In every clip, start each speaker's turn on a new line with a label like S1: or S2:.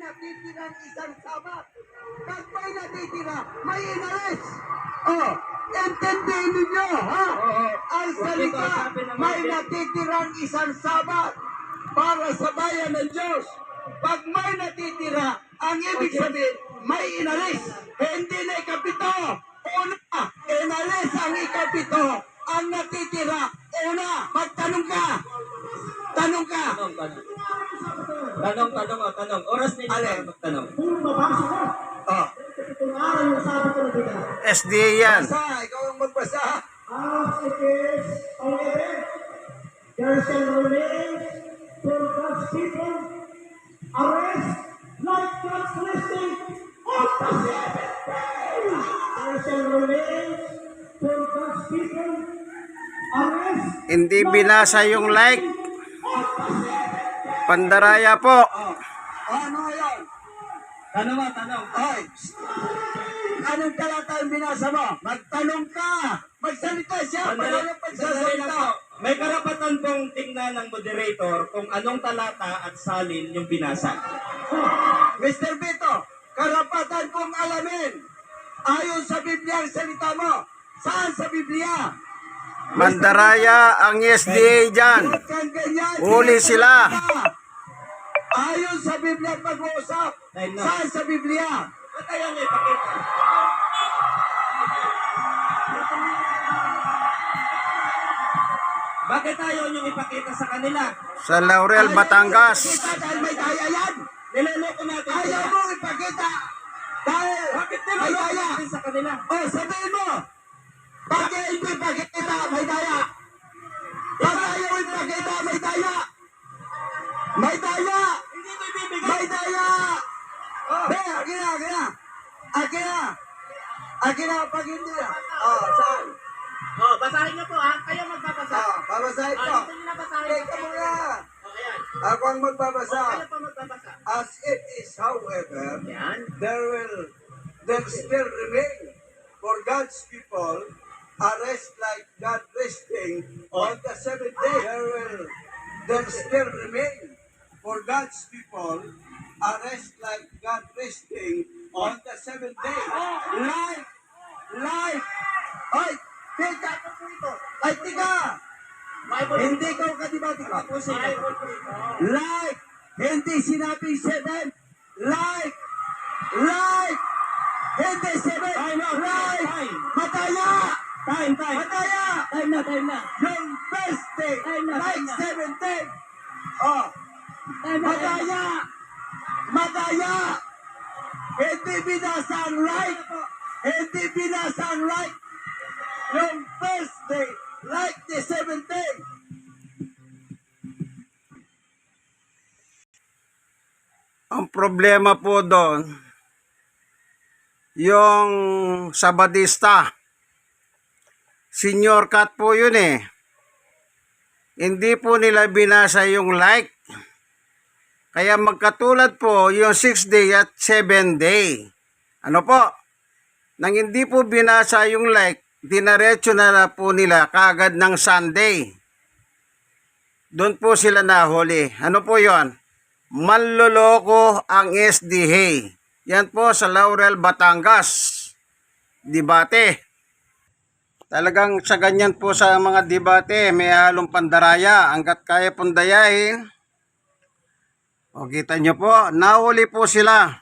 S1: natitirang isang sabat. Pag may natitira, may inalis. Oh, intindihin ninyo, ha?
S2: Oo.
S1: Ang salita, may natitirang isang sabat para sa bayan ng Diyos. Pag may natitira, ang ibig sabihin, may inalis. Hindi na ikapito. Una, inalis ang ikapito. Ang natitira, una, magtanong ka. Tanong ka.
S2: Tanong, tanong. Tanong, tanong, oh, tanong. Oras
S1: Alin?
S2: para magtanong.
S1: Oh,
S3: SDA yan.
S1: basa, ikaw ang magbasa.
S4: As it is already, there shall remain for God's people arrest like God's listing of the seven days. There shall remain for God's people arrest
S3: Hindi binasa yung like. Pandaraya po.
S1: Oh, ano yan?
S2: Tanong mo, tanong.
S1: Ay, anong talata ang binasa mo? Magtanong ka. Magsalita siya.
S2: Sandali,
S1: Paano
S2: sandali lang
S1: pagsasalita?
S2: po. May karapatan pong tingnan ng moderator kung anong talata at salin yung binasa.
S1: Mr. Vito, karapatan kong alamin. Ayon sa Biblia ang salita mo. Saan sa Biblia?
S3: Mandaraya ang SDA dyan. Huli sila.
S1: Ayon sa Biblia.
S2: Time na.
S1: Saan sa Biblia?
S2: Ba't ayaw niya ipakita? Bakit ayaw niyong ipakita sa kanila?
S3: Sa Laurel, Batangas.
S1: Kita dahil may daya yan.
S2: Niloloko natin
S1: Ayaw mo ipakita. Dahil
S2: Bakit
S1: may
S2: niloloko
S1: daya.
S2: natin sa kanila?
S1: Oh, sabihin mo. Bakit hindi ipakita may daya? Bakit ayaw ipakita may daya? May daya.
S2: Oh.
S1: Be, akin na, akin na. Akin na. Akin na pag hindi na. Oh, saan?
S5: Oh, basahin niyo po ha. Kayo magbabasa.
S1: Ah, babasahin ko.
S5: Ah, dito niyo na basahin.
S1: Teka muna.
S5: Oh, ayan.
S1: Ako ang
S5: Oh,
S1: magbabasa.
S5: kayo po magbabasa.
S1: As it is, however,
S5: Yan.
S1: there will there still remain for God's people a rest like God resting on the seventh day. There will there still remain for God's people a rest like God resting on the seventh day. Like, like, ay, ano po ito? Ay, tika! Hindi ka ka. Like, hindi sinabing seven. Like, like, hindi seven. Like, mataya.
S2: Time, time.
S1: Mataya.
S2: Time na, time na.
S1: Yung best day.
S2: Time na,
S1: Like
S2: time na.
S1: seventeen. Oh,
S2: Time na, time na.
S1: mataya. Mataya. Hindi binasa ang like. Hindi binasa like. Yung first day, like the seventeen.
S3: Ang problema po doon, yung Sabadista, senior cut po yun eh. Hindi po nila binasa yung like. Kaya magkatulad po yung 6 day at 7 day. Ano po? Nang hindi po binasa yung like, dinaretso na, na po nila kagad ng Sunday. Doon po sila nahuli. Ano po yon? Manloloko ang SDA. Yan po sa Laurel, Batangas. Debate. Talagang sa ganyan po sa mga debate, may halong pandaraya. Hanggat kaya pong dayahin. O kita nyo po, nahuli po sila.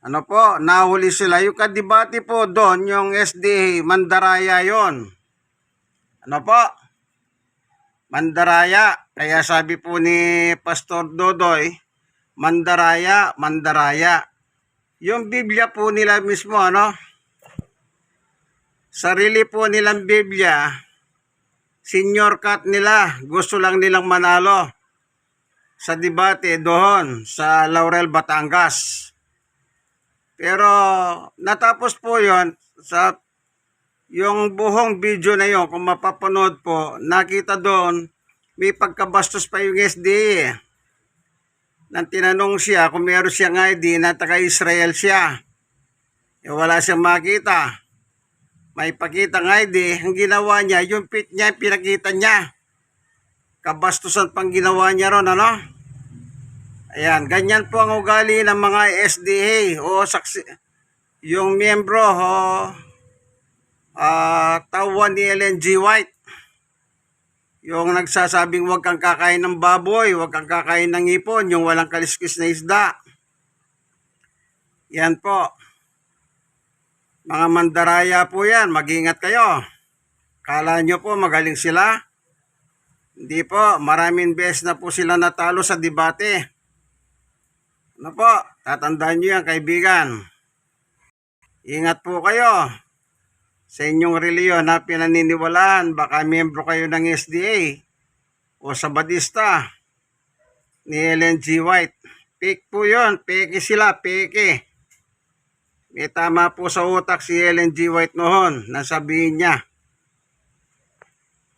S3: Ano po, nahuli sila. Yung kadebate po doon, yung SDA, mandaraya yon. Ano po? Mandaraya. Kaya sabi po ni Pastor Dodoy, Mandaraya, Mandaraya. Yung Biblia po nila mismo, ano? Sarili po nilang Biblia, senior cut nila, gusto lang nilang manalo sa debate doon sa Laurel, Batangas. Pero natapos po yon sa yung buhong video na yon, kung mapapanood po, nakita doon, may pagkabastos pa yung SDA. Nang tinanong siya kung meron siyang ID na taga-Israel siya. Eh, wala siyang makita. May pakita ng ID, ang ginawa niya, yung pit niya, pinakita niya. Kabastusan pang ginawa niya ron, ano? Ayan, ganyan po ang ugali ng mga SDA o saksi, yung miyembro o ah tawan ni LNG White. Yung nagsasabing huwag kang kakain ng baboy, huwag kang kakain ng ipon, yung walang kaliskis na isda. Yan po. Mga mandaraya po yan, mag-ingat kayo. Kala nyo po magaling sila? Hindi po, maraming beses na po sila natalo sa debate. Ano po, tatandaan nyo yan kaibigan. Ingat po kayo sa inyong reliyon na pinaniniwalaan. Baka miyembro kayo ng SDA o sa Badista ni LNG White. Fake po yun, peke sila, peke. May tama po sa utak si LNG White noon na sabihin niya